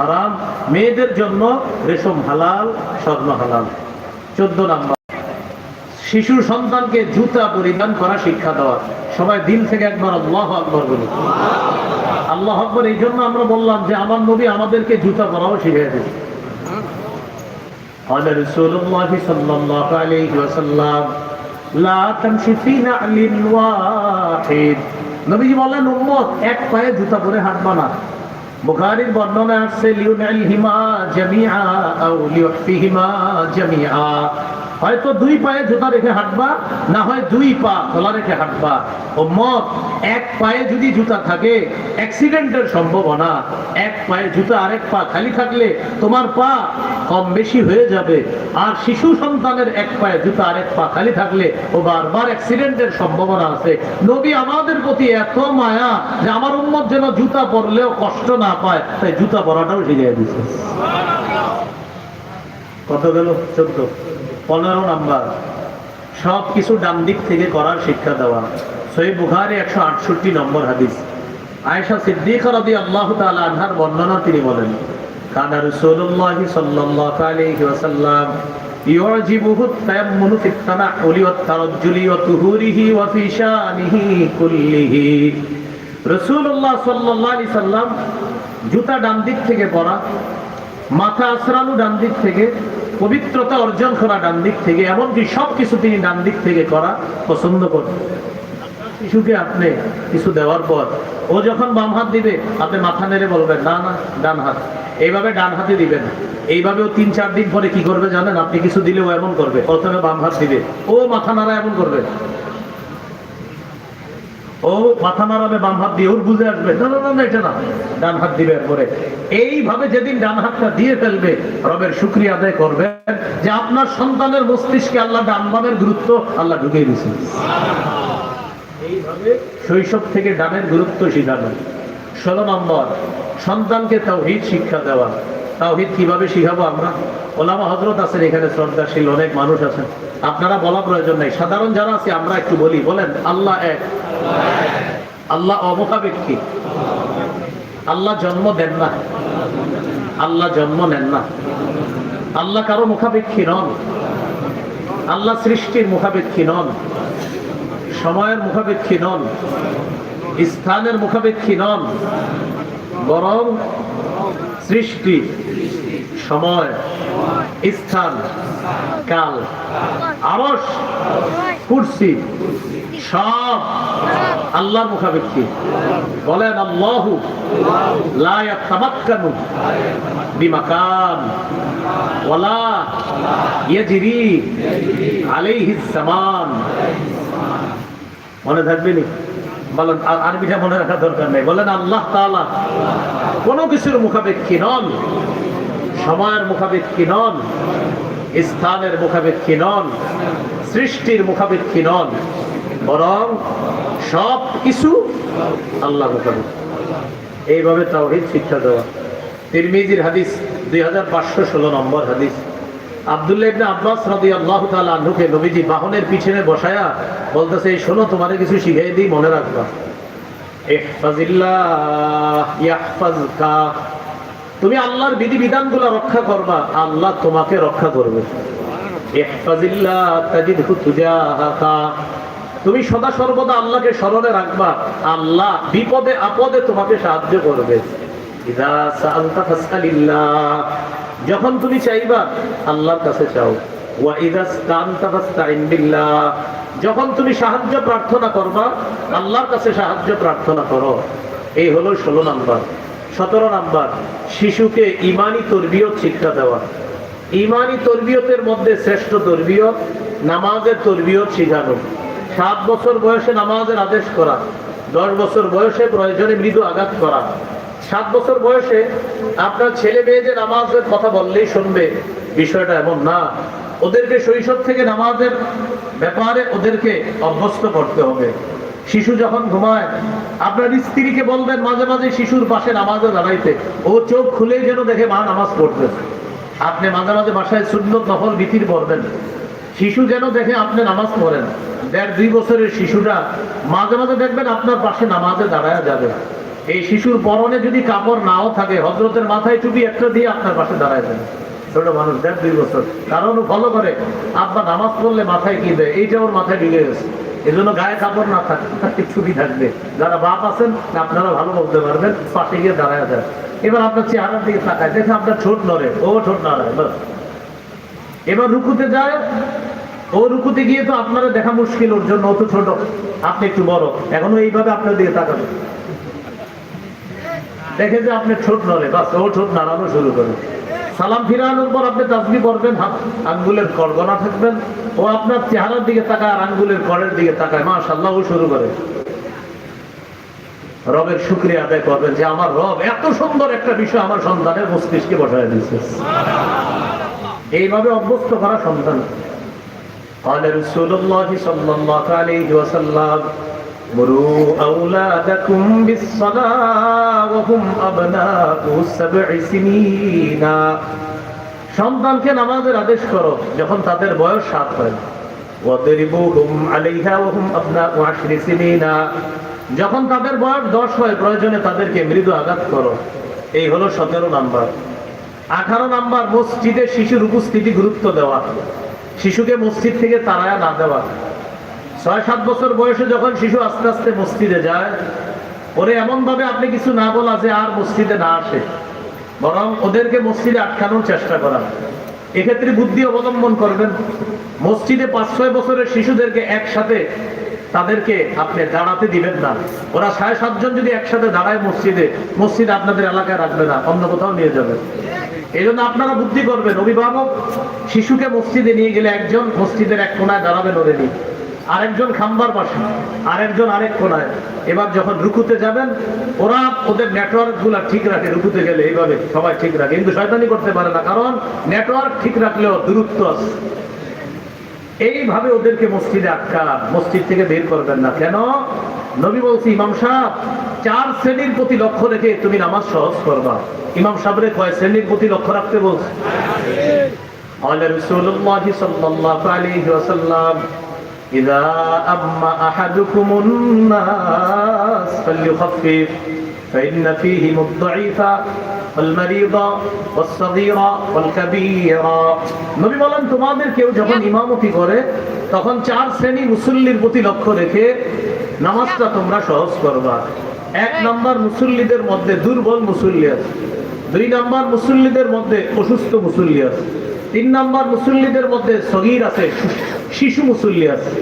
হারাম মেয়েদের জন্য রেশম হালাল স্বর্ণ হালাল চোদ্দ নাম্বার শিশু সন্তানকে জুতা পরিধান করা শিক্ষা দেওয়া সবাই দিল থেকে একবার আল্লাহ আকবর বলি আল্লাহ আকবর এই জন্য আমরা বললাম যে আমার নবী আমাদেরকে জুতা পরাও শিখিয়ে দিয়েছে قال رسول الله صلى الله عليه وسلم لا تمشي في نعل واحد নবীজি বললেন উম্মত এক পায়ে জুতা পরে হাঁটবা না বুখারীর বর্ণনা আসছে লিউনাইলহিমা জামিআ আও লিউহফিহিমা জামিআ। হয়তো দুই পায়ে জুতা রেখে হাঁটবা, না হয় দুই পা খোলা রেখে হাঁটবা। উম্মত এক পায়ে যদি জুতা থাকে অ্যাক্সিডেন্টের সম্ভাবনা। এক পায়ে জুতা, আরেক পা খালি থাকলে তোমার পা কম বেশি হয়ে যাবে। আর শিশু সন্তানের এক পায়ে জুতা, আরেক পা খালি থাকলে ও বারবার অ্যাক্সিডেন্টের সম্ভাবনা আছে। নবী আমাদের প্রতি এত মায়া যে আমার উন্মত যেন জুতা পরলেও কষ্ট না পায়, তাই জুতা পরাটাও শিখিয়ে দিচ্ছে কত গেল? চোদ্দ। পনেরো নাম্বার সব কিছু ডান দিক থেকে করার শিক্ষা দেওয়া সই বুখারি একশো আটষট্টি নম্বর হাদিস আয়েশা সিদ্দিক রবি আল্লাহ তাআলা আনহার বর্ণনা তিনি বলেন কানা রাসূলুল্লাহ সাল্লাল্লাহু আলাইহি ওয়াসাল্লাম يعجبه التيمم في التنعل والترجل وطهوره وفي شانه كله রাসূলুল্লাহ সাল্লাল্লাহু আলাইহি সাল্লাম জুতা ডান দিক থেকে পরা মাথা আশ্রানো ডান দিক থেকে পবিত্রতা অর্জন করা ডান দিক থেকে, এমনকি সব কিছু তিনি ডান দিক থেকে করা পছন্দ করেন। শিশুকে আপনি কিছু দেওয়ার পর, ও যখন বাম হাত দিবে, আপনি মাথা নেড়ে বলবেন, না না, ডান হাত। এইভাবে ডান হাতে দিবেন। এইভাবে ও তিন, চার দিন পরে কি করবে জানেন? আপনি কিছু দিলে ও এমন করবে। প্রথমে বাম হাত দিবে। ও মাথা নাড়া এমন করবে। ও মাথা নাড়াবে, বাম হাত দিয়ে, ওর বুঝে আসবে। না না না এটা না। ডান হাত দিবে এরপরে। এইভাবে যেদিন ডান হাতটা দিয়ে ফেলবে, রবের শুক্রিয়া আদায় করবে যে আপনার সন্তানের মস্তিষ্কে আল্লাহ ডান বামের গুরুত্ব আল্লাহ ঢুকিয়ে দিয়েছে। এইভাবে শৈশব থেকে ডানের গুরুত্ব শিখানো। ষোলো নম্বর, সন্তানকে তাওহিদ শিক্ষা দেওয়া। তাওহিদ কীভাবে শিখাবো আমরা? ওলামা হজরত আছেন এখানে, শ্রদ্ধাশীল অনেক মানুষ আছেন। আপনারা বলা প্রয়োজন নেই। সাধারণ যারা আছে, আমরা একটু বলি, বলেন, আল্লাহ এক। আল্লাহ অমুখাপেক্ষী আল্লাহ জন্ম দেন না। আল্লাহ জন্ম নেন না। আল্লাহ কারও মুখাপেক্ষী নন। আল্লাহ সৃষ্টির মুখাপেক্ষী নন। সময়ের মুখাপেক্ষী নন। স্থানের মুখাপেক্ষী নন। বরং সৃষ্টি, সময়, স্থান, কাল আরস কুরসি, সব আল্লাহর মুখাপেক্ষী। বলেন, আল্লাহু লা ইয়াতামাক্কানু বিমাকান ওয়ালা ইয়াজরি আলাইহিস সামান মনে থাকবে নি? বলেন, আর আরবিটা মনে রাখার দরকার নেই। বলেন আল্লাহ তাআলা কোনো কিছুর মুখাপেক্ষী নন। সময়ের মুখাপেক্ষী নন, স্থানের মুখাপেক্ষী নন, সৃষ্টির মুখাপেক্ষী নন, বরং সব কিছু আল্লাহ মুখাপেক্ষী। এইভাবে তাওহীদ শিক্ষা দেওয়া। তিরমিজির হাদিস দুই হাজার পাঁচশো ষোলো নম্বর হাদিস। বাহনের পিছনে বসায়া বলতেছে, এই শোনো কিছু তুমি আল্লাহর বিধি বিধানগুলো রক্ষা করবা, আল্লাহ তোমাকে রক্ষা করবে। তুমি সদা সর্বদা আল্লাহকে স্মরণে রাখবা, আল্লাহ বিপদে আপদে তোমাকে সাহায্য করবে। যখন তুমি চাইবা, আল্লাহর কাছে চাও। যখন তুমি সাহায্য প্রার্থনা করবা, আল্লাহর কাছে সাহায্য প্রার্থনা করো। এই হলো ষোলো নাম্বার। সতেরো নাম্বার, শিশুকে ইমানি তরবিয়ত শিক্ষা দেওয়া। ইমানি তরবিয়তের মধ্যে শ্রেষ্ঠ তরবিয়ত নামাজের তরবিয়ত শিখানো। সাত বছর বয়সে নামাজের আদেশ করা। দশ বছর বয়সে প্রয়োজনে মৃদু আঘাত করা। সাত বছর বয়সে আপনার ছেলে মেয়ে যে নামাজের কথা বললেই শুনবে, বিষয়টা এমন না। ওদেরকে শৈশব থেকে নামাজের ব্যাপারে ওদেরকে অভ্যস্ত করতে হবে। শিশু যখন ঘুমায়, আপনার স্ত্রীকে বলবেন মাঝে মাঝে শিশুর পাশে নামাজে দাঁড়াইতে, ও চোখ খুলে যেন দেখে, মা, নামাজ পড়বে আপনি মাঝে মাঝে বাসায় সুন্নত নফল ভীতির পড়বেন। শিশু যেন দেখে, আপনি নামাজ পড়েন। দেড় দুই বছরের শিশুটা মাঝে মাঝে দেখবেন আপনার পাশে নামাজে দাঁড়ায় যাবে। এই শিশুর পরনে যদি কাপড় নাও থাকে হজরতের মাথায় টুপি একটা দিয়ে আপনার পাশে দাঁড়ায় দেন ছোট মানুষ দেড় দুই বছর। কারণ ফলো করে, আব্বা নামাজ পড়লে মাথায় কি দেয়? এইটা ওর মাথায় ঢুকে গেছে। এই জন্য গায়ে কাপড় না থাকতে ছুটি থাকবে। যারা বাপ আছেন আপনারা ভালো বলতে পারবেন, পাশে গিয়ে দাঁড়ায় দেয় এবার আপনার চেহারার দিকে তাকায়, দেখে আপনার ঠোঁট নড়ে। ও ঠোঁট নাড়ায়, বাস। এবার রুকুতে যায়। ও রুকুতে গিয়ে তো আপনারা দেখা মুশকিল, ওর জন্য অত ছোট। আপনি একটু বড়। এখনও এইভাবে আপনার দিকে তাকাবে দেখে যে আপনি ছোট নড়ে বাস ও ছোট নাড়ানো শুরু করে সালাম ফিরানোর পর আপনি তাসবি করবেন হাত আঙ্গুলের করগনা থাকবেন ও আপনার চেহারার দিকে তাকায় আর আঙ্গুলের করের দিকে তাকায় মাশাল্লাহ ও শুরু করে রবের শুক্রিয়া আদায় করবেন যে আমার রব এত সুন্দর একটা বিষয় আমার সন্তানের মস্তিষ্কে বসায় দিয়েছে এইভাবে অভ্যস্ত করা সন্তান قال رسول الله صلى الله عليه وسلم مروا أولادكم بالصلاة وهم أبناء سبع سنين সন্তানকে নামাজের আদেশ করো যখন তাদের বয়স সাত হয় ওয়াদরিবুহুম আলাইহা ওয়া হুম আবনাউ আশরি সিনিনা যখন তাদের বয়স দশ হয় প্রয়োজনে তাদেরকে মৃদু আঘাত করো এই হলো সতেরো নাম্বার আঠারো নাম্বার মসজিদে শিশুর উপস্থিতি গুরুত্ব দেওয়া শিশুকে মসজিদ থেকে তাড়ায়া না দেওয়া ছয় সাত বছর বয়সে যখন শিশু আস্তে আস্তে মসজিদে যায়, ওরে এমন ভাবে আপনি কিছু না বলা যে আর মসজিদে না আসে। বরং ওদেরকে মসজিদে আটকানোর চেষ্টা করা। এক্ষেত্রে বুদ্ধি অবলম্বন করবেন। মসজিদে পাঁচ ছয় বছরের শিশুদেরকে একসাথে তাদেরকে আপনি দাঁড়াতে দিবেন না। ওরা সাড়ে সাতজন যদি একসাথে দাঁড়ায় মসজিদে, মসজিদ আপনাদের এলাকায় রাখবে না, অন্য কোথাও নিয়ে যাবে। এই জন্য আপনারা বুদ্ধি করবেন, অভিভাবক, শিশুকে মসজিদে নিয়ে গেলে একজন মসজিদের এক কোনায় দাঁড়াবেন ওদের নিয়ে। আরেকজন খাম্বার পাশে আরেকজন আরেক কোনায় এবার যখন রুকুতে যাবেন ওরা ওদের নেটওয়ার্ক গুলা ঠিক রাখে রুকুতে গেলে এইভাবে সবাই ঠিক রাখে কিন্তু শয়তানি করতে পারে না কারণ নেটওয়ার্ক ঠিক রাখলেও দূরত্ব আছে এইভাবে ওদেরকে মসজিদে আটকান মসজিদ থেকে বের করবেন না কেন নবী বলছি ইমাম সাহেব চার শ্রেণীর প্রতি লক্ষ্য রেখে তুমি নামাজ সহজ করবা ইমাম সাহেবের কয় শ্রেণীর প্রতি লক্ষ্য রাখতে বলছে قال رسول الله صلى الله عليه وسلم إذا أما أحدكم الناس فليخفف فإن فيهم الضعيف والمريض والصغير والكبير নবী বলেন তোমাদের কেউ যখন ইমামতি করে তখন চার শ্রেণী মুসল্লির প্রতি লক্ষ্য রেখে নামাজটা তোমরা সহজ করবা এক নম্বর মুসল্লিদের মধ্যে দুর্বল মুসল্লি আছে দুই নম্বর মুসল্লিদের মধ্যে অসুস্থ মুসল্লি আছে তিন নম্বর মুসল্লিদের মধ্যে সগির আছে শি- শিশু মুসল্লি আছে,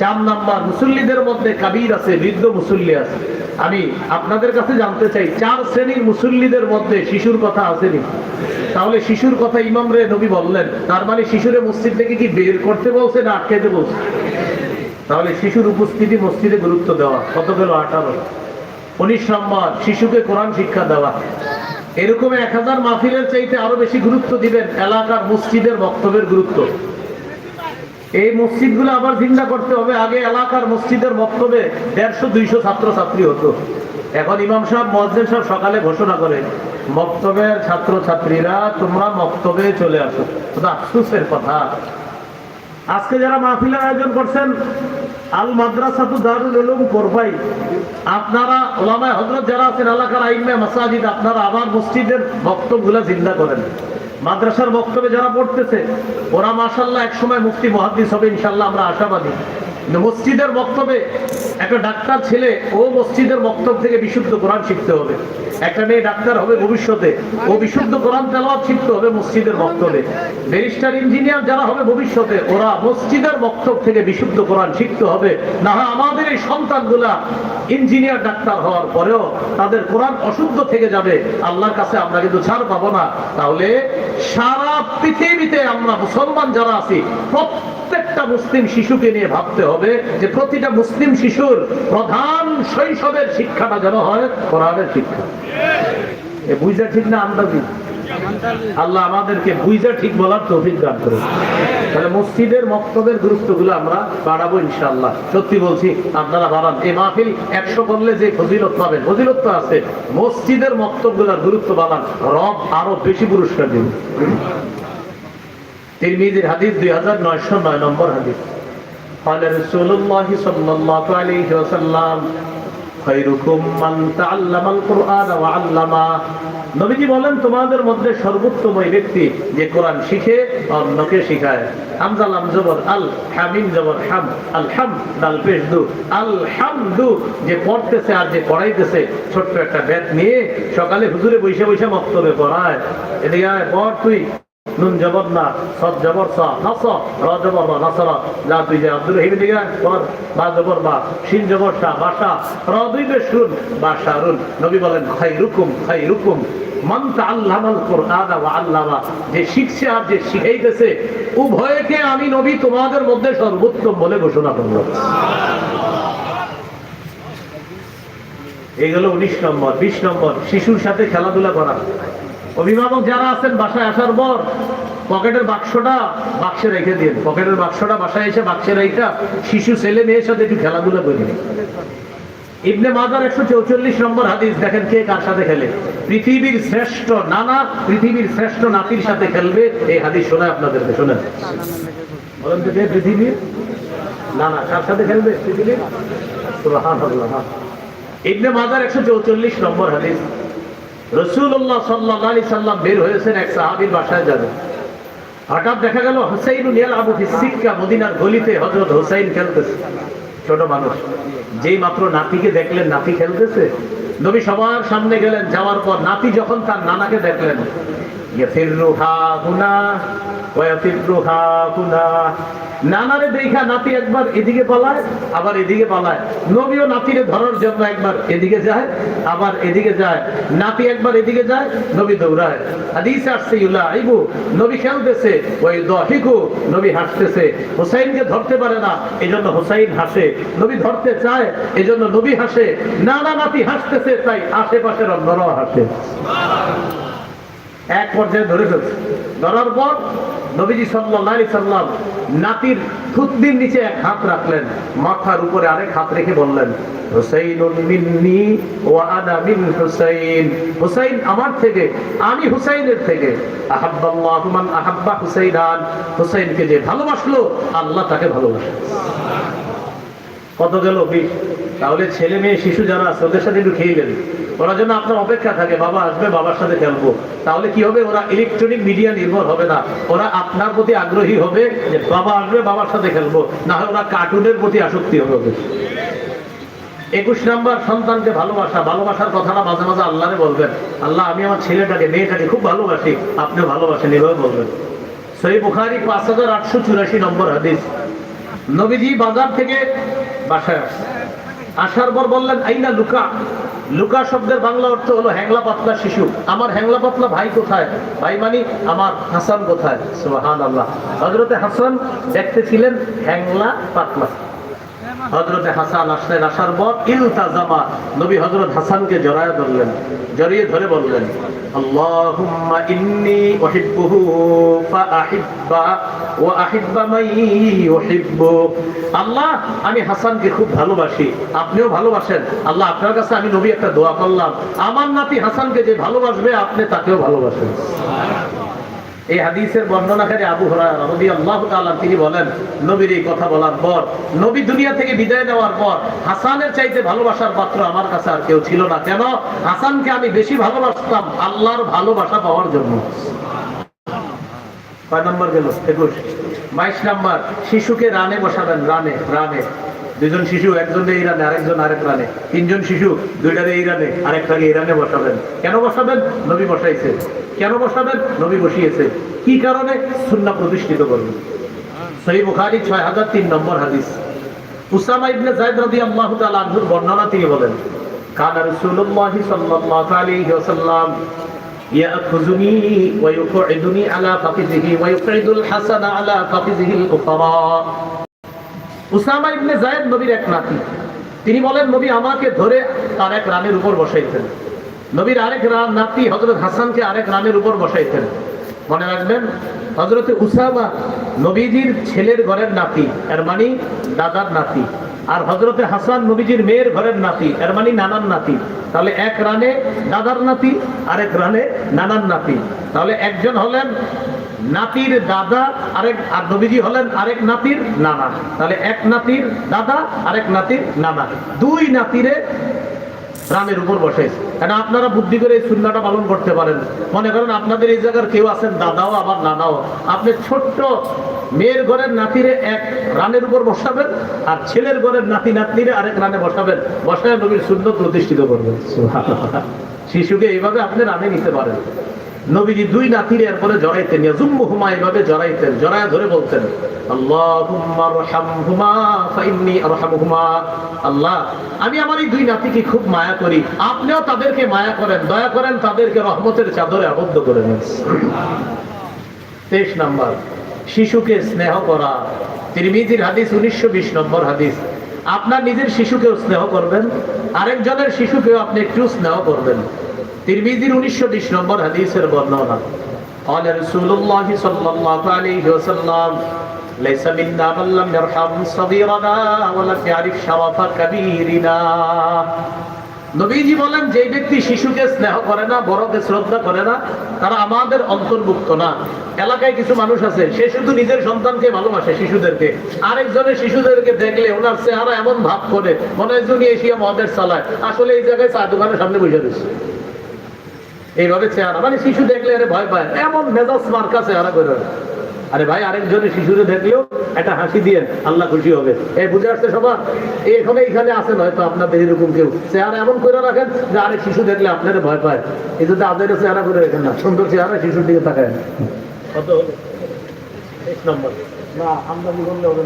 চার নাম্বার মুসল্লিদের মধ্যে কাবির আছে, বৃদ্ধ মুসল্লি আছে। আমি আপনাদের কাছে জানতে চাই, চার শ্রেণির মুসল্লিদের মধ্যে শিশুর কথা আসেনি? তাহলে শিশুর কথা ইমাম রে নবী বললেন, তার মানে শিশুরে মসজিদ থেকে কি বের করতে বলছে না আটকাইতে বলছে? তাহলে শিশুর উপস্থিতি মসজিদে গুরুত্ব দেওয়া, কত গেল আঠারো? উনিশ নম্বর, শিশুকে কোরআন শিক্ষা দেওয়া। এরকম এক হাজার মাহফিলের চাইতে আরও বেশি গুরুত্ব দিবেন এলাকার মসজিদের বক্তব্যের গুরুত্ব। এই মসজিদগুলো আবার চিন্তা করতে হবে। আগে এলাকার মসজিদের বক্তব্যে দেড়শো, দুইশো ছাত্র ছাত্রী হতো। এখন ইমাম সাহেব, মসজিদ সাহেব সকালে ঘোষণা করে, মক্তবের ছাত্র ছাত্রীরা তোমরা মক্তবে চলে আসো। আফসোসের কথা। আজকে যারা মাহফিলের আয়োজন করছেন, আল মাদ্রাসা তো দারুল উলুম করবাই, আপনারা ওলামায় হজরত যারা আছেন, এলাকার আইমে মাসাজিদ, আপনারা আবার মসজিদের বক্তব্যগুলো জিন্দা করেন। মাদ্রাসার বক্তব্যে যারা পড়তেছে ওরা মাসাল্লাহ একসময় মুক্তি মহাদিস হবে ইনশাল্লাহ আমরা আশাবাদী। মসজিদের বক্তব্যে একটা ডাক্তার ছেলে, ও মসজিদের বক্তব্য থেকে বিশুদ্ধ কোরআন শিখতে হবে। একটা মেয়ে ডাক্তার হবে ভবিষ্যতে, ও বিশুদ্ধ কোরআন তেলাওয়াত শিখতে হবে মসজিদের বক্তব্যে। ব্যারিস্টার, ইঞ্জিনিয়ার যারা হবে ভবিষ্যতে, ওরা মসজিদের বক্তব্য থেকে বিশুদ্ধ কোরআন শিখতে হবে। না আমাদের এই সন্তানগুলা ইঞ্জিনিয়ার ডাক্তার হওয়ার পরেও তাদের কোরআন অশুদ্ধ থেকে যাবে। আল্লাহর কাছে আমরা কিন্তু ছাড় পাবো না। তাহলে সারা পৃথিবীতে আমরা মুসলমান যারা আছি, প্রত্যেকটা মুসলিম শিশুকে নিয়ে ভাবতে হবে। যে প্রতিটা মুসলিম শিশুর প্রধান শৈশবের শিক্ষাটা যেন হয় কোরআনের শিক্ষা। এ বুঝা ঠিক না আন্দাজি আল্লাহ আমাদেরকে বুঝা ঠিক বলার তৌফিক দান করে তাহলে মসজিদের মক্তবের গুরুত্বগুলো আমরা বাড়াবো ইনশাআল্লাহ। সত্যি বলছি, আপনারা বাড়ান। এই মাহফিল একশো করলে যে ফজিলত পাবেন, ফজিলত তো আছে। মসজিদের মক্তবগুলোর গুরুত্ব বাড়ান। রব আরও বেশি পুরস্কার দিন তিরমিজির হাদিস দুই হাজার নয়শো নয় নম্বর হাদিস। قال رسول الله صلى الله عليه وسلم খায়রুকুম মান তাআল্লামাল কুরআন ওয়া আল্লামা নবীজি বলেন তোমাদের মধ্যে সর্বোত্তম ওই ব্যক্তি যে কোরআন শিখে অন্যকে শিখায় হামজা লাম জবর আল হামিম জবর হাম আল হাম দাল পেশ দু আল হামদু যে পড়তেছে আর যে পড়াইতেছে ছোট্ট একটা ব্যাট নিয়ে সকালে হুজুরে বৈশা বৈশা মক্তবে পড়ায় এদিকে আয় পড় তুই নুন জবর না জবর সা নাস র জবর বা যা তুই যে আব্দুল রহিম পর বা জবর বা শিন জবর শা বাসা র দুই নবী বলেন খাই রুকুম খাই রুকুম আল্লামা। যে শিখছে আর যে শিখাইতেছে, উভয়কে আমি নবী তোমাদের মধ্যে সর্বোত্তম বলে ঘোষণা করব এই হলো উনিশ নম্বর, বিশ নম্বর, শিশুর সাথে খেলাধুলা করা। অভিভাবক যারা আছেন, বাসায় আসার পর পকেটের বাক্সটা বাক্সে রেখে দিন। পকেটের বাক্সটা বাসায় এসে বাক্সে রেখে শিশু, ছেলে, মেয়ের সাথে একটু খেলাধুলা করি ইবনে মাজার একশো চৌচল্লিশ নম্বর হাদিস, দেখেন কে কার সাথে খেলে? পৃথিবীর শ্রেষ্ঠ নানা, পৃথিবীর শ্রেষ্ঠ নাতির সাথে খেলবে। এই হাদিস শোনায় আপনাদেরকে, শোনেন। বলেন তো পৃথিবীর না না কার সাথে খেলবে পৃথিবীর। ইবনে মাজার একশো চৌচল্লিশ নম্বর হাদিস। রসুল্লাহ সাল্লাহ আলি সাল্লাম বের হয়েছেন এক সাহাবির বাসায় যাবেন হঠাৎ দেখা গেল হোসাইন নিয়াল আবু সিক্কা, মদিনার গলিতে হজরত হুসাইন খেলতেছে। ছোট মানুষ। যেই মাত্র নাতিকে দেখলেন, নাতি খেলতেছে। নবী সবার সামনে গেলেন, যাওয়ার পর নাতি যখন তার নানাকে দেখলেন, ইয়াফিররু হা হুনা হা নানারে দেখা নাতি একবার এদিকে পালায়, আবার এদিকে পালায়। নবীও নাতিরে ধরার জন্য একবার এদিকে যায়, আবার এদিকে যায়। নাতি একবার এদিকে যায়, নবী দৌড়ায়। আসছে ইউলা আইবু নবী খেলতেছে, ওই নবী হাসতেছে। হুসাইনকে ধরতে পারে না, এজন্য হুসাইন হাসে। নবী ধরতে চায়, এজন্য নবী হাসে। নানা নাতি হাসতেছে, তাই আশেপাশের অন্যরাও হাসে। এক পর্যায়ে ধরে ফেলছে। ধরার পর নবীজি আলাইহি সাল্লাম নাতির থুতনির নিচে এক হাত রাখলেন, মাথার উপরে আরেক হাত রেখে বললেন, হুসাইনুন মিন্নি ওয়া আনা মিন হুসাইন। হুসাইন আমার থেকে, আমি হুসাইনের থেকে। আহাব্বাল্লাহু মান আহাব্বা হুসাইনান। হুসাইনকে যে ভালোবাসলো, আল্লাহ তাকে ভালোবাসে। কত গেল বিশ? তাহলে ছেলে মেয়ে, শিশু যারা আছে, ওদের সাথে একটু খেয়ে গেলে ওরা যেন আপনার অপেক্ষা থাকে, বাবা আসবে, বাবার সাথে খেলব। তাহলে কি হবে? ওরা ইলেকট্রনিক মিডিয়া নির্ভর হবে না। ওরা আপনার প্রতি আগ্রহী হবে যে বাবা আসবে, বাবার সাথে খেলব। না হয় ওরা কার্টুনের প্রতি আসক্তি হবে ওদের। একুশ নাম্বার, সন্তানকে ভালোবাসা। ভালোবাসার কথাটা মাঝে মাঝে আল্লাহরে বলবেন। আল্লাহ, আমি আমার ছেলেটাকে, মেয়েটাকে খুব ভালোবাসি। আপনিও ভালোবাসেন, এভাবে বলবেন। সই বুখারি, পাঁচ হাজার আটশো চুরাশি নম্বর হাদিস। নবীজি বাজার থেকে বাসায় আসছে আসার পর বললেন, আইনা লুকা? লুকা শব্দের বাংলা অর্থ হলো হ্যাংলা পাতলা শিশু। আমার হ্যাংলা পাতলা ভাই কোথায়? ভাই মানি আমার হাসান কোথায়? আল্লাহ হাসান দেখতে ছিলেন হ্যাংলা পাতলা। হজরতে হাসান আসলেন, আসার পর ইলতাজামা নবী হজরত হাসানকে জড়ায় ধরলেন, জড়িয়ে ধরে বললেন, আল্লাহুম্মা ইন্নী উহিব্বুহু ওয়া আহিব্বা ইউহিব্বু। আল্লাহ, আমি হাসানকে খুব ভালোবাসি, আপনিও ভালোবাসেন। আল্লাহ, আপনার কাছে আমি নবী একটা দোয়া করলাম। আমার নাতি হাসানকে যে ভালোবাসবে, আপনি তাকেও ভালোবাসেন। এই হাদিসের বর্ণনাকারী আবু হুরায়রা রাদিয়াল্লাহু তাআলা তিনি বলেন, নবীর এই কথা বলার পর, নবী দুনিয়া থেকে বিদায় নেওয়ার পর, হাসানের চাইতে ভালোবাসার পাত্র আমার কাছে আর কেউ ছিল না। কেন? হাসানকে আমি বেশি ভালোবাসতাম আল্লাহর ভালোবাসা পাওয়ার জন্য। নম্বর গেল? একুশ। বাইশ নাম্বার, শিশুকে রানে বসাবেন, রানে রানে। দুজন শিশু, একজন এই রানে আরেকজন আরেক রানে তিনজন শিশু, দুইটা এই রানে আরেকটাকে এই রানে বসাবেন। কেন বসাবেন? নবী বসাইছে। কেন বসাবেন? নবী বসিয়েছে। কি কারণে? সুন্না প্রতিষ্ঠিত করবেন বুখারি ছয় হাজার তিন নম্বর হাদিস। উসামা ইবনে জায়দ রাদি আল্লাহ তালুর বর্ণনা তিনি বলেন, কানা রসুল্লাহি সাল্লাল্লাহু আলাইহি ওয়াসাল্লাম ইয়াখুজুনি ওয়া ইউকউদুনি আলা ফাকিজিহি ওয়া হাসানা আলা ফাকিজিহিল উসামা ইবনে জায়েদ নবীর এক নাতি। তিনি বলেন, নবী আমাকে ধরে তার এক রানের উপর বসাইতেন। নবীর আরেক রান নাতি হজরত হাসানকে আরেক রানের উপর বসাইতেন। মনে রাখবেন হজরত উসামা নবীজির ছেলের ঘরের নাতি, এর মানে দাদার নাতি। আর হজরতে হাসান নবীজির মেয়ের ঘরের নাতি, এর মানে নানান নাতি। তাহলে এক রানে দাদার নাতি আর এক রানে নানান নাতি। তাহলে একজন হলেন নাতির দাদা, আরেক, আর নবীজি হলেন আরেক নাতির নানা। তাহলে এক নাতির দাদা, আরেক নাতির নানা। দুই নাতিরে রামের উপর বসে। কেন আপনারা বুদ্ধি করে এই সুন্নাটা পালন করতে পারেন? মনে করেন আপনাদের এই জায়গার কেউ আছেন, দাদাও, আবার নানাও। আপনি ছোট্ট মেয়ের ঘরের নাতিরে এক রানের উপর বসাবেন আর ছেলের ঘরের নাতি নাতিরে আরেক রানে বসাবেন। বসায় নবীর সুন্দর প্রতিষ্ঠিত করবেন। শিশুকে এইভাবে আপনি রানে নিতে পারেন। নবীজি দুই নাতির এরপরে জড়াইতেন, ইয়াজুম্মুহুমা এইভাবে জড়াইতেন, জড়ায় ধরে বলতেন তেইশ নম্বর, শিশুকে স্নেহ করা। তিরমিজির হাদিস, উনিশশো বিশ নম্বর হাদিস, আপনার নিজের শিশুকেও স্নেহ করবেন, আরেকজনের শিশুকেও আপনি একটু স্নেহ করবেন। তিরমিজির উনিশশো বিশ নম্বর হাদিসের বর্ণনা قال رسول الله صلى الله عليه وسلم ليس منا من لم يرحم صغيرنا ولم يعرف شرف كبيرنا নবীজি বলেন যে ব্যক্তি শিশুকে স্নেহ করে না বড়কে শ্রদ্ধা করে না তারা আমাদের অন্তর্ভুক্ত না এলাকায় কিছু মানুষ আছে সে শুধু নিজের সন্তানকে ভালোবাসে শিশুদেরকে আরেকজনের শিশুদেরকে দেখলে ওনার চেহারা এমন ভাব করে মনে হয় যিনি এশিয়া মহাদেশ চালায় আসলে এই জায়গায় চা দোকানের সামনে বসে রয়েছে এইভাবে চেহারা। মানে শিশু দেখলে আরে ভয় পায়। এমন মেজাজ মার্কা চেহারা করে আরে ভাই আরেকজনের শিশুরে দেখলেও একটা হাসি দিয়ে আল্লাহ খুশি হবে। এই বুঝে আসছে সবার? এখানে এখানে আছেন হয়তো আপনাদের এরকম কেউ। চেহারা এমন করে রাখেন যে আরেক শিশু দেখলে আপনারা ভয় পায়। এই যদি আদের চেহারা করে রাখেন না সুন্দর চেহারা শিশুর দিকে তাকায় না। কত হলো? তেইশ নম্বর। না করলে হবে।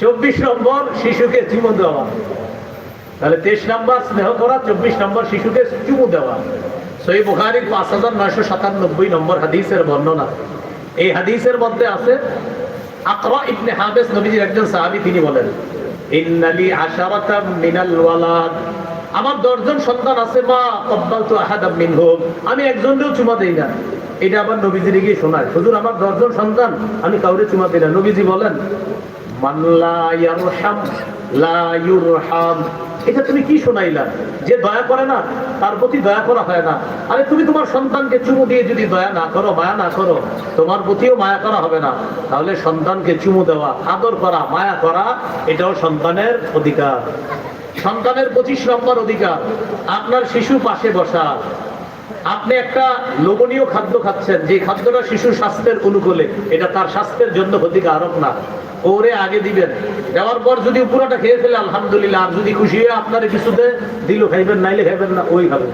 চব্বিশ নম্বর শিশুকে চুমো দেওয়া। তাহলে তেইশ নম্বর স্নেহ করা, চব্বিশ নম্বর শিশুকে চুমু দেওয়া। সই বুখারির পাঁচ হাজার নয়শো সাতানব্বই নম্বর হাদিসের বর্ণনা। এই হাদিসের মধ্যে আছে, আকরা ইবনে হাবেস নবীজির একজন সাহাবী তিনি বলেন, ইন্নালি আশারাতাম মিনাল ওয়ালাদ। আমার দশজন সন্তান আছে, মা কব্বালতু আহাদাম মিনহুম। আমি একজনকেও চুমা দেই না। এটা আবার নবীজির গিয়ে শোনায়। হুজুর, আমার দশজন সন্তান, আমি কাউরে চুমা দিই না। নবীজি বলেন, মান লা ইয়ারহাম, লা ইউরহাম। এটা তুমি কি শোনাইলা? যে দয়া করে না, তার প্রতি দয়া করা হয় না। আরে তুমি তোমার সন্তানকে চুমু দিয়ে যদি দয়া না করো, মায়া না করো, তোমার প্রতিও মায়া করা হবে না। তাহলে সন্তানকে চুমু দেওয়া, আদর করা, মায়া করা, এটাও সন্তানের অধিকার। সন্তানের পঁচিশ নম্বর অধিকার, আপনার শিশু পাশে বসা। আপনি একটা লোভনীয় খাদ্য খাচ্ছেন, যে খাদ্যটা শিশুর স্বাস্থ্যের অনুকূলে, এটা তার স্বাস্থ্যের জন্য ক্ষতিকারক না। ওরে আগে দিবেন। দেওয়ার পর যদি পুরোটা খেয়ে ফেলে, আলহামদুলিল্লাহ, আর যদি খুশি হয়ে আপনার কিছুতে দিল, খাইবেন, নাইলে খাইবেন না, ওই খাবেন।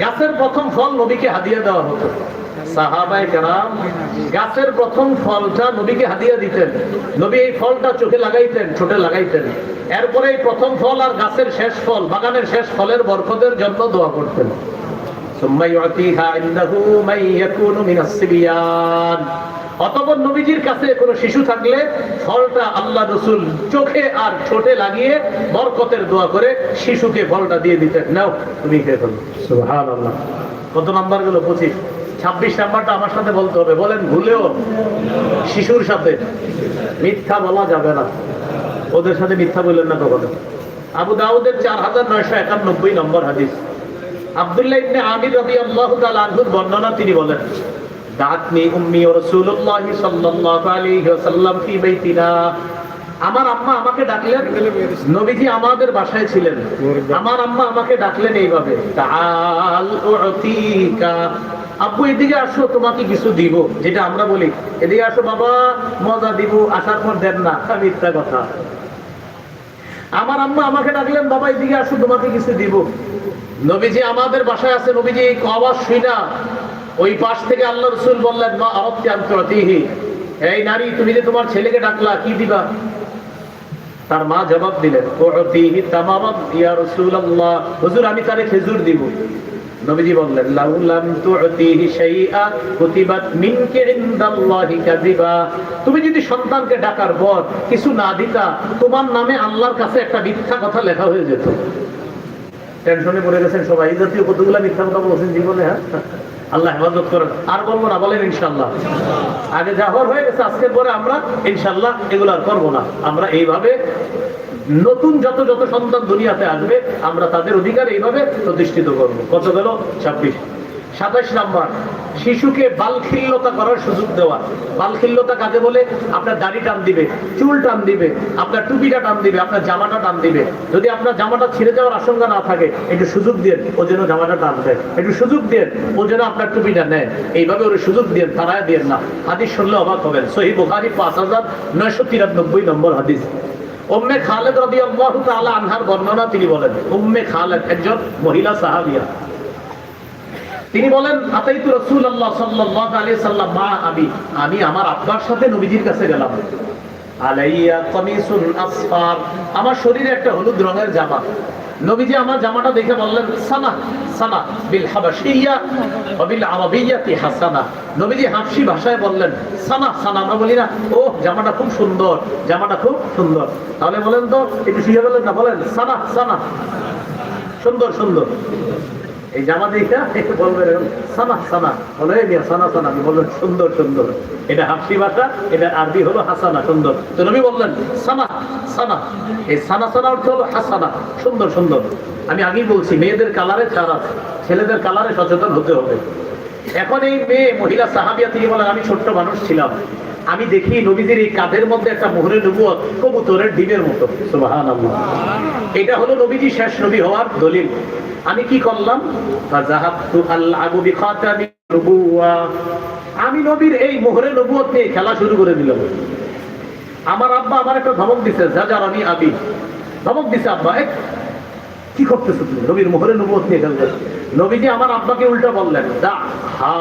গাছের প্রথম ফল নবীকে হাদিয়া দেওয়া হতো। গাছের প্রথম ফলটা নবীকে হাদিয়া দিতেন। নবী এই ফলটা চোখে লাগাইতেন ছোটে লাগাইতেন। এরপরে এই প্রথম ফল আর গাছের শেষ ফল, বাগানের শেষ ফলের বরকতের জন্য দোয়া করতেন। অতপর নবীজির কাছে কোনো শিশু থাকলে ফলটা আল্লাহ রসুল চোখে আর ছোটে লাগিয়ে বরকতের দোয়া করে শিশুকে ফলটা দিয়ে দিতেন। নাও, তুমি খেয়ে ফেলো। কত নাম্বার গেল পঁচিশ? ছাব্বিশ নাম্বারটা আমার সাথে বলতে হবে। বলেন, ভুলেও শিশুর সাথে মিথ্যা বলা যাবে না। ওদের সাথে মিথ্যা বললেন না কখনো। আবু দাউদের চার হাজার নয়শো একানব্বই নম্বর হাদিস। আব্দুল্লাহ ইবনে আমির রাদিয়াল্লাহু তাআলা আনহুর বর্ণনা তিনি বলেন দাতনি উম্মি ও রাসূলুল্লাহ সাল্লাল্লাহু আলাইহি ওয়াসাল্লাম ফি বাইতিনা। আমার আম্মা আমাকে ডাকলেন, নবীজি আমাদের বাসায় ছিলেন। আমার আম্মা আমাকে ডাকলেন এইভাবে, তাআল উতিকা আব্বু, এদিকে আসো, তোমাকে কিছু দিব। যেটা আমরা বলি, এদিকে আসো বাবা, মজা দিব, আসার পর দেন না মিথ্যা কথা। আমার আম্মা আমাকে ডাকলেন, বাবা, এদিকে আসো, তোমাকে কিছু দিব। নবীজি আমাদের বাসায় আছে, নবীজি আওয়াজ শুই না। ওই পাশ থেকে আল্লাহ রসুল বললেন, মা আরবতে আন্তরতিহি এই নারী, তুমি যে তোমার ছেলেকে ডাকলা, কি দিবা? তার মা জবাব দিলেন তামারাত ইয়া রাসূলুল্লাহ। হুজুর, আমি তারে খেজুর দিব। তুমি যদি সন্তানকে ডাকার পর কিছু না দিতা, তোমার নামে আল্লাহর কাছে একটা মিথ্যা কথা লেখা হয়ে যেত। টেনশনে পড়ে গেছেন সবাই। জাতীয় কতগুলা মিথ্যা কথা বলছেন জীবনে হ্যাঁ? আল্লাহ হেফাজত করেন। আর বলব না, বলেন ইনশাল্লাহ আগে হওয়ার হয়ে গেছে, আজকের পরে আমরা ইনশাল্লাহ এগুলো আর করব না। আমরা এইভাবে নতুন যত যত সন্তান দুনিয়াতে আসবে, আমরা তাদের অধিকার এইভাবে প্রতিষ্ঠিত করব। কত গেল? ছাব্বিশ। সাতাশ নাম্বার, শিশুকে বালখিল্যতা করার সুযোগ দেওয়া। বালখিল্যতা কাকে বলে? আপনার দাড়ি টান দিবে, চুল টান দিবে, আপনার টুপিটা টান দিবে, আপনার জামাটা টান দিবে। যদি আপনার জামাটা ছিঁড়ে যাওয়ার আশঙ্কা না থাকে, একটু সুযোগ দিয়ে ও যেন জামাটা টান দেয়। একটু সুযোগ দিয়ে ও যেন আপনার টুপিটা নেয়। এইভাবে ওর সুযোগ দিয়ে তারায় দিয়ে না। হাদিস শুনলে অবাক হবেন। সহি বুখারি, পাঁচ হাজার নয়শো তিরানব্বই নম্বর হাদিস। উম্মে খালেদ রবি আল্লাহ আনহার বর্ণনা তিনি বলেন, উম্মে খালেদ একজন মহিলা সাহাবিয়া। তিনি বলেন, আতাইতু রাসূলুল্লাহ সাল্লাল্লাহু আলাইহি সাল্লাম মা আমি। আমি আমার আব্বার সাথে নবীজির কাছে গেলাম। আলাইয়া কামিসুন আসফার। আমার শরীরে একটা হলুদ রঙের জামা। নবীজি আমার জামাটা দেখে বললেন সানা সানা বিল হাবাশিয়া ওয়া বিল আরাবিয়াতি হাসানা। নবীজি হাফসি ভাষায় বললেন সানা সানা আমরা বলি না ও জামাটা খুব সুন্দর, জামাটা খুব সুন্দর। তাহলে বলেন তো, একটু শিখে বলেন না, বলেন সানা সানা সুন্দর সুন্দর। এই জামা দেখা বলবেন সানা সানা। বলে "এই মিয়া, সানা সানা। আমি বললেন সুন্দর সুন্দর। এটা হাফসি ভাষা এটা আরবি হলো হাসানা সুন্দর। তো নবী বললেন সানা সানা। এই সানা সানা অর্থ হলো হাসানা সুন্দর সুন্দর। আমি আগেই বলছি মেয়েদের কালারে ছাড় আছে ছেলেদের কালারে সচেতন হতে হবে। এখন এই মেয়ে মহিলা সাহাবিয়া তিনি বলেন আমি ছোট্ট মানুষ ছিলাম। আমি দেখি নবীদের এই কাঁধের মধ্যে একটা মোহরে নবুয়ত কবুতরের ডিমের মতো। এটা হলো নবীজি শেষ নবী হওয়ার দলিল। আমি কি করলাম? আমি নবীর এই মোহরের নবুয়ত নিয়ে খেলা শুরু করে দিলাম। আমার আব্বা আমার একটা ধমক দিছে যাজার আমি আবি। ধমক দিছে, আব্বা এক কি করতেছো তুমি? নবীর মোহরে নবুয়ত নিয়ে খেলতে নবীজি আমার আব্বাকে উল্টা বললেন দা হা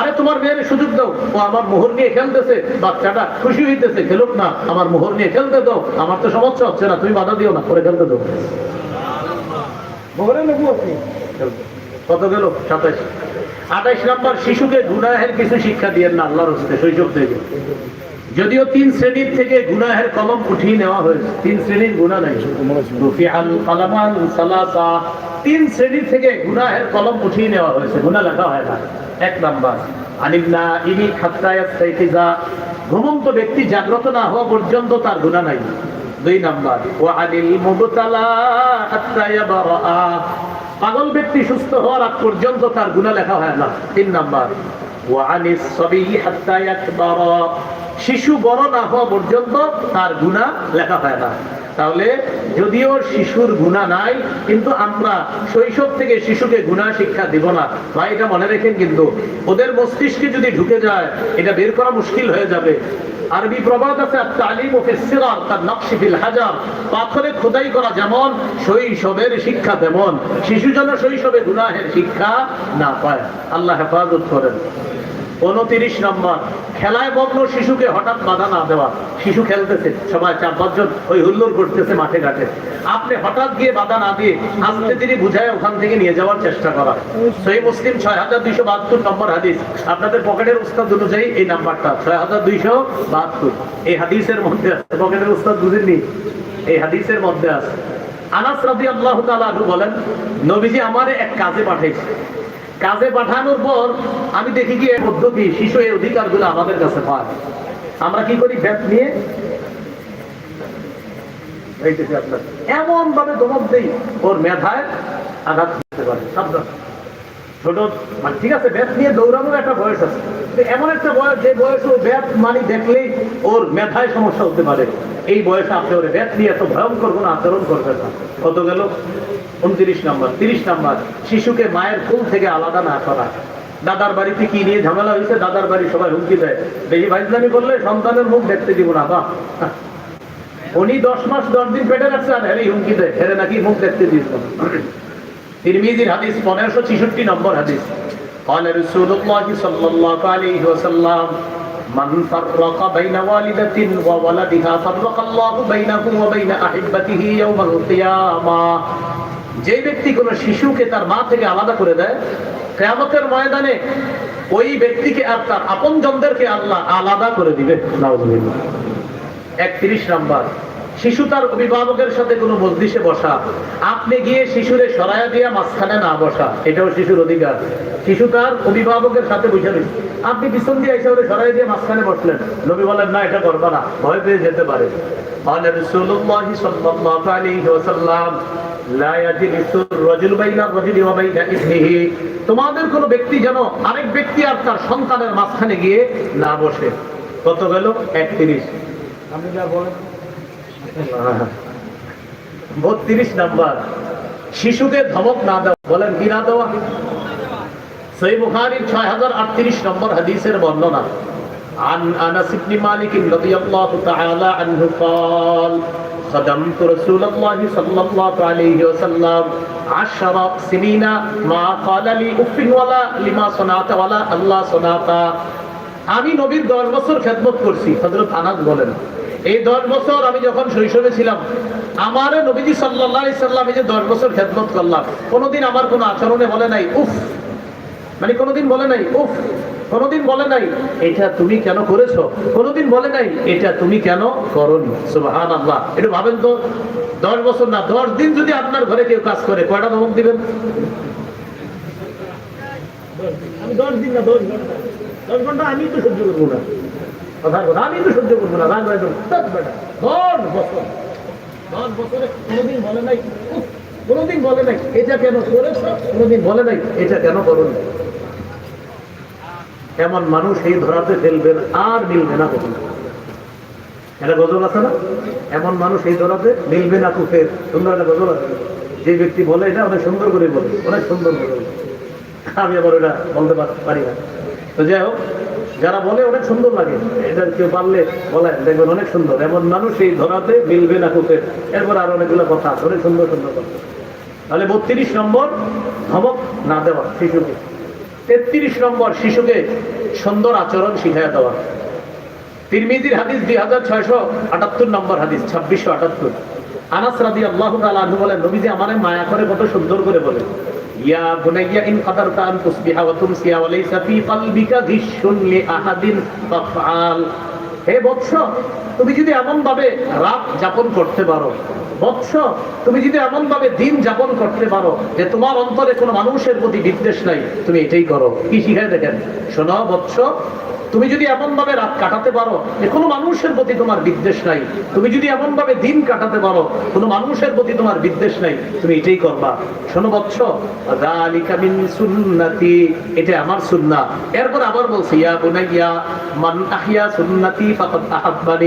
আরে তোমার মেয়ের সুযোগ দাও। ও আমার মোহর নিয়ে খেলতেছে বাচ্চাটা খুশি হইতেছে খেলুক না। আমার মোহর নিয়ে খেলতে দাও। আমার তো সমস্যা হচ্ছে না তুমি বাধা দিও না করে খেলতে দাও। মোহরে নবুয়ত নিয়ে? কত গেল? সাতাইশ। আঠাইশ নম্বর শিশুকে গুনাহের কিছু শিক্ষা দিয়েন না আল্লাহর হস্তে শৈশব থেকে যদিও তিন শ্রেণির থেকে গুনাহের কলম উঠিয়ে নেওয়া হয়েছে। তিন শ্রেণির গুণা নাই। কালামান তিন শ্রেণি থেকে গুনাহের কলম উঠিয়ে নেওয়া হয়েছে। গুনাহ লেখা হয় না। এক নাম্বার আনিমনা ইনি ঘুমন্ত ব্যক্তি জাগ্রত না হওয়া পর্যন্ত তার গুনাহ নাই। দুই নাম্বার, ওয়া আনিল মুবতালা পাগল ব্যক্তি সুস্থ হওয়ার আগ পর্যন্ত তার গুনাহ লেখা হয় না। তিন নাম্বার ওয়ানিস সবি হাত্তা ইয়াকবারা। শিশু বড় না হওয়া পর্যন্ত তার গুণা লেখা হয় না। তাহলে যদিও শিশুর গুণা নাই, কিন্তু আমরা শৈশব থেকে শিশুকে গুণা শিক্ষা দিব না। ভাই, এটা মনে রেখেন কিন্তু, ওদের মস্তিষ্কে যদি ঢুকে যায়, এটা বের করা মুশকিল হয়ে যাবে। আরবি প্রবাদ আছে তালিম ওকে ফিসিরার তার নকশি ফিল হাজার। পাথরে খোদাই করা যেমন, শৈশবের শিক্ষা তেমন। শিশু যেন শৈশবে গুনাহের শিক্ষা না পায়। আল্লাহ হেফাজত করেন। উনতিরিশ নম্বর। খেলায় মগ্ন শিশুকে হঠাৎ বাধা না দেওয়া। শিশু খেলতেছে, সবাই চার পাঁচজন ওই হুল্লোড় করতেছে মাঠে ঘাটে। আপনি হঠাৎ গিয়ে বাধা না দিয়ে আস্তে ধীরে বুঝায় ওখান থেকে নিয়ে যাওয়ার চেষ্টা করা। সেই মুসলিম ছয় হাজার দুইশো বাহাত্তর নম্বর হাদিস। আপনাদের পকেটের উস্তাদ অনুযায়ী এই নাম্বারটা ছয় হাজার দুইশো বাহাত্তর। এই হাদিসের মধ্যে আছে, পকেটের উস্তাদ বুঝেননি? এই হাদিসের মধ্যে আছে। আনাস রাদি আল্লাহ তালু বলেন, নবীজি আমারে এক কাজে পাঠাইছে। কাজে পাঠানোর পর আমি দেখি কি পদ্ধতি শিশু এই অধিকারগুলো আমাদের কাছে পায় আমরা কি করি? ব্যাপ নিয়ে এমন ভাবে দমক দেই, ওর মেধায় আঘাত করতে পারে। সাবধান। ছোট মানে ঠিক আছে ব্যাট নিয়ে দৌড়ানোর একটা বয়স আছে। এমন একটা বয়স, যে বয়স ও ব্যাট মানি দেখলেই ওর মেধায় সমস্যা হতে পারে। এই বয়সে আপনি ওর ব্যাট নিয়ে এত ভয়ঙ্কর কোনো আচরণ করবেন না কত গেল উনত্রিশ নাম্বার তিরিশ নাম্বার শিশুকে মায়ের ফুল থেকে আলাদা না করা দাদার বাড়িতে কি নিয়ে ঝামেলা হয়েছে দাদার বাড়ি সবাই হুমকি দেয় বেশি ভাইজলামি করলে সন্তানের মুখ দেখতে দিব না বাহ উনি দশ মাস দশ দিন পেটে রাখছে আর হেরে হুমকি দেয় হেরে নাকি মুখ দেখতে দিয়েছিল তিরমিজির হাদিস পনেরোশো ছিষট্টি নম্বর হাদিস قال رسول الله صلى الله عليه وسلم যে ব্যক্তি কোনো শিশুকে তার মা থেকে আলাদা করে দেয়, কেয়ামতের ময়দানে ওই ব্যক্তিকে আর তার আপন জনদেরকে আল্লাহ আলাদা করে দিবে। নাউজুবিল্লাহ। 31 নাম্বার। শিশু তার অভিভাবকের সাথে কোনো মজলিসে বসা আপনি গিয়ে শিশুরে সরায়া দিয়া মাঝখানে না বসা এটাও শিশুর অধিকার শিশু তার অভিভাবকের সাথে বসে রয়েছে আপনি পিছন দিয়ে এসে ওরে সরাই দিয়ে মাঝখানে বসলেন নবী বলেন না এটা করবা না ভয় পেয়ে যেতে পারে قال رسول الله صلى الله عليه وسلم لا يجلس الرجل بين الرجل وبين ابنه তোমাদের কোন ব্যক্তি যেন আরেক ব্যক্তি আর তার সন্তানের মাঝখানে গিয়ে না বসে কত গেল একত্রিশ আপনি যা বলেন বত্রিশ নাম্বার শিশুকে ধমক না দেওয়া বলেন কি না দেওয়া সেই বুখারীর ছয় হাজার আটত্রিশ নম্বর হাদিসের বর্ণনা عن انس بن مالك رضي الله تعالى عنه قال خدمت رسول الله صلى الله عليه وسلم عشر سنين ما قال لي اف ولا لما صنعت ولا الله صنعت আমি নবীর দশ বছর খেদমত করছি হজরত আনাস বলেন এই দশ বছর আমি যখন শৈশবে ছিলাম, আমার নবীজি সাল্লাহ যে দশ বছর খেদমত করলাম। কোনোদিন আমার কোনো আচরণে বলে নাই, উফ। মানে কোনোদিন বলে নাই, উফ। কোনোদিন বলে নাই, এটা তুমি কেন করেছ? কোনোদিন বলে নাই, এটা তুমি কেন করনি? সুবহান আল্লাহ এটা ভাবেন তো, দশ বছর না, দশ দিন যদি আপনার ঘরে কেউ কাজ করে, কয়টা ধমক দিবেন? আমি দশ দিন না, দশ ঘণ্টা। দশ ঘণ্টা আমি তো সহ্য করব না। আমি তো সহ্য করব না দশ বছর। দশ বছরে কোনোদিন বলে নাই। কোনোদিন বলে নাই। এটা কেন করেছ? কোনোদিন বলে নাই। এটা কেন এমন মানুষ এই ধরাতে ফেলবেন, আর মিলবে না কখনো। এটা গজল আছে না? এমন মানুষ এই ধরাতে মিলবে না কুফের সুন্দর একটা গজল আছে। যে ব্যক্তি বলে, এটা অনেক সুন্দর করে বলে। অনেক সুন্দর করে আমি আবার ওটা বলতে পারি না। তো যাই হোক যারা বলে অনেক সুন্দর লাগে এটা কেউ পারলে বলেন, দেখবেন অনেক সুন্দর। এমন মানুষ এই ধরাতে মিলবে না কুফের এরপর আর অনেকগুলো কথা আছে, অনেক সুন্দর সুন্দর কথা। তাহলে বত্রিশ নম্বর ধমক না দেওয়া, শিশুকে। তেত্রিশ নম্বর শিশুকে সুন্দর আচরণ শিখাইয়া দেওয়া। তিরমিজির হাদিস দুই হাজার ছয়শো আটাত্তর নম্বর হাদিস, ছাব্বিশশো আটাত্তর। আনাস রাদি আল্লাহ আনহু বলেন, নবীজি আমারে মায়া করে কত সুন্দর করে বলে তুমি যদি রাত যাপন করতে পারো, বৎস, তুমি যদি দিন যাপন করতে পারো যে তোমার অন্তরে কোনো মানুষের প্রতি বিদ্বেষ নাই, তুমি এটাই করো। কি শিখায় দেখেন? শোনো বৎস তুমি যদি এমন ভাবে রাত কাটাতে পারো কোনো মানুষের প্রতি তোমার বিদ্বেষ নাই। তুমি যদি এমন ভাবে দিন কাটাতে পারো, কোনো মানুষের প্রতি তোমার বিদ্বেষ নাই, তুমি এটাই করবা। শোনো বৎস এটা আমার সুন্নাহ এরপর আবার বলছি, ইয়া বুনাইয়া, মান আহিয়া সুন্নতি ফাকাদ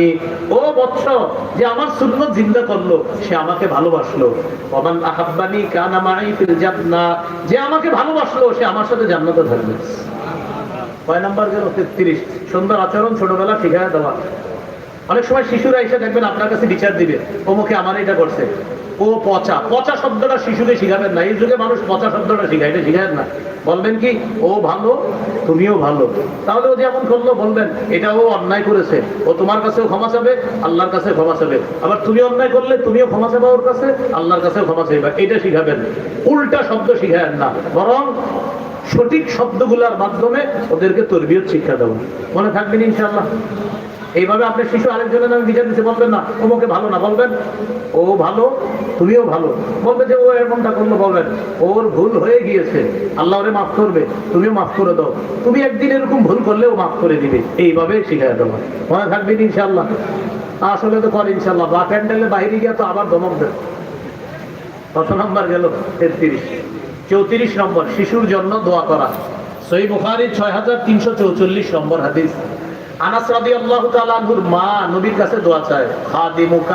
ও বৎস, যে আমার সুন্নাত জিন্দা করল, সে আমাকে ভালোবাসলো। ওমান আহাব্বানি কানা মাই ফিল জান্নাহ, যে আমাকে ভালোবাসলো, সে আমার সাথে জান্নাতে থাকবে। কয় নাম্বার গেল তেত্রিশ। সুন্দর আচরণ ছোটবেলা শিখায় দেওয়া। অনেক সময় শিশুরা এসে দেখবেন আপনার কাছে বিচার দিবে, অমুকে আমার এটা করছে। ও পচা। পচা শব্দটা শিশুকে শিখাবেন না। এই যুগে মানুষ পচা শব্দটা শিখায়, এটা শিখায় না। বলবেন কি, ও ভালো, তুমিও ভালো। তাহলে ও যেমন করল, বলবেন এটা ও অন্যায় করেছে। ও তোমার কাছেও ক্ষমা চাবে, আল্লাহর কাছে ক্ষমা চাবে। আবার তুমি অন্যায় করলে, তুমিও ক্ষমা চাবে ওর কাছে, আল্লাহর কাছে ক্ষমা চাইবা। এটা শিখাবেন উল্টা শব্দ শিখায় না। বরং সঠিক শব্দগুলোর মাধ্যমে ওদেরকে তরবিয়ত শিক্ষা দেবো মনে থাকবেন ইনশাল্লাহ এইভাবে আপনার শিশু আরেকজনের নামে বিচার দিতে বলবেন না, ওমকে ভালো না বলবেন? ও ভালো, তুমিও ভালো। বলবে যে ও এরকমটা করল, বলবেন, ওর ভুল হয়ে গিয়েছে। আল্লাহ ওরে মাফ করবে, তুমিও মাফ করে দাও। তুমি একদিন এরকম ভুল করলে ও মাফ করে দিবে। এইভাবে শিখায় দেবো মনে থাকবেন ইনশাল্লাহ আসলে তো কর ইনশাল্লাহ বা প্যান্ডেলে বাইরে গিয়ে তো আবার ধমক দেবে কত নম্বর গেল? তেত্রিশ। চৌত্রিশ নম্বর, শিশুর জন্য দোয়া করা। সই বুখারি ছয় হাজার তিনশো চৌচল্লিশ নম্বর হাদিস। আনাস রাদি আল্লাহ তালাহুর মা নবীর কাছে দোয়া চায়, খাদিমুকা